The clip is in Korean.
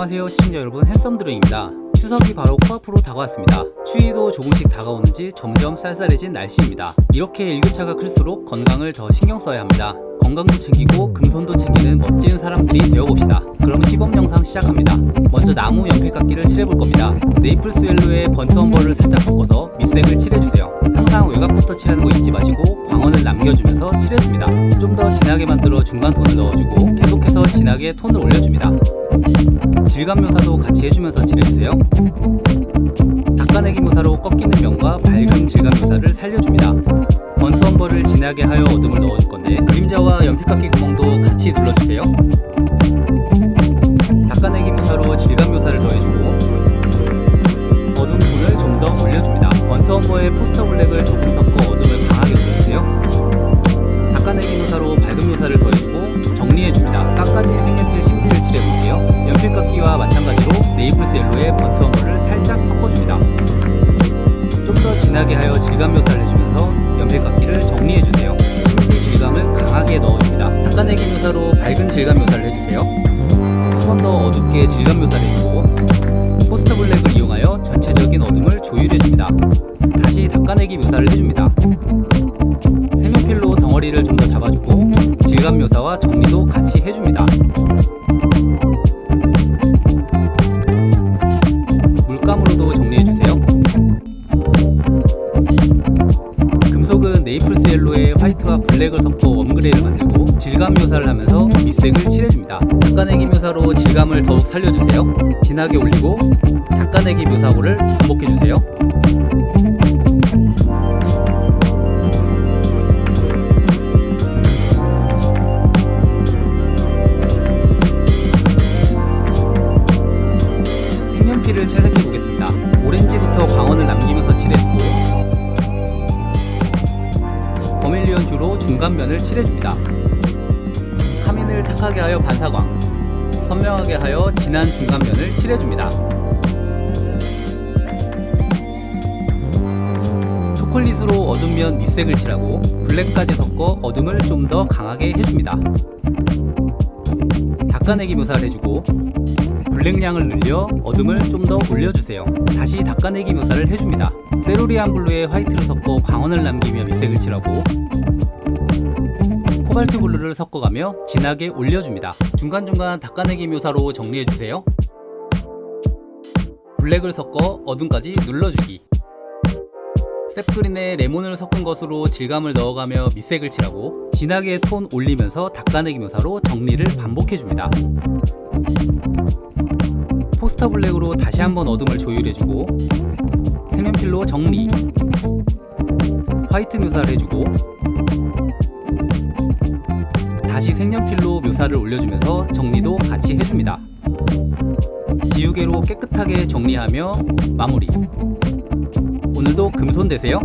안녕하세요 시청자 여러분. 핸섬드로입니다. 추석이 바로 코앞으로 다가왔습니다. 추위도 조금씩 다가오는지 점점 쌀쌀해진 날씨입니다. 이렇게 일교차가 클수록 건강을 더 신경 써야 합니다 건강도 챙기고 금손도 챙기는 멋진 사람들이 되어봅시다. 그럼 시범 영상 시작합니다. 먼저 나무 연필깎이를 칠해볼 겁니다. 네이플스 옐로에 번트엄버를 살짝 섞어서 밑색을 칠해주세요. 항상 외곽부터 칠하는 거 잊지 마시고 광원을 남겨주면서 칠해줍니다. 좀 더 진하게 만들어 중간 톤을 넣어주고 계속해서 진하게 톤을 올려줍니다. 질감 묘사도 같이 해주면서 칠해주세요. 닦아내기 묘사로 꺾이는 면과 밝은 질감 묘사를 살려줍니다. 번스엄버를 진하게 하여 어둠을 넣어줄 건데 그림자와 연필깎이 구멍도 같이 눌러주세요. 닦아내기 묘사로 질감 묘사를 더해주고 어둠 톤을 좀 더 올려줍니다. 번스엄버에 포스터 블랙을 조금 섞어 어둠을 강하게 눌러주세요. 닦아내기 묘사로 밝은 묘사를 더해주고 정리해줍니다. 깎아진 색연필 심지를 칠해볼게요. 연필깎이와 마찬가지로 네이플스 옐로에 버트어머를 살짝 섞어줍니다. 좀 더 진하게 하여 질감 묘사를 해주면서 연필깎이를 정리해주세요. 질감을 강하게 넣어줍니다. 닦아내기 묘사로 밝은 질감 묘사를 해주세요. 한번더 어둡게 질감 묘사를 해주고 포스터 블랙을 이용하여 전체적인 어둠을 조율해줍니다. 다시 닦아내기 묘사를 해줍니다. 색연필로 덩어리를 좀 더 잡아주고 질감 묘사와 정리도 같이 해줍니다. 화이트와 블랙을 섞어 웜그레이를 만들고 질감 묘사를 하면서 밑색을 칠해줍니다. 닦아내기 묘사로 질감을 더욱 살려주세요. 진하게 올리고 닦아내기 묘사고를 반복해주세요. 색연필을 채색해 보겠습 버밀리언 주로 중간면을 칠해줍니다. 카민을 탁하게 하여 반사광, 선명하게 하여 진한 중간면을 칠해줍니다. 초콜릿으로 어두운 면 밑색을 칠하고 블랙까지 섞어 어둠을 좀 더 강하게 해줍니다. 닦아내기 묘사를 해주고 블랙량을 늘려 어둠을 좀 더 올려주세요. 다시 닦아내기 묘사를 해줍니다. 세로리안 블루에 화이트를 섞어 광원을 남기며 밑색을 칠하고 코발트 블루를 섞어가며 진하게 올려줍니다. 중간중간 닦아내기 묘사로 정리해주세요. 블랙을 섞어 어둠까지 눌러주기 셉그린에 레몬을 섞은 것으로 질감을 넣어가며 밑색을 칠하고 진하게 톤 올리면서 닦아내기 묘사로 정리를 반복해줍니다. 포스터 블랙으로 다시 한번 어둠을 조율해주고 색연필로 정리 화이트 묘사를 해주고 다시 색연필로 묘사를 올려주면서 정리도 같이 해줍니다. 지우개로 깨끗하게 정리하며 마무리 오늘도 금손 되세요.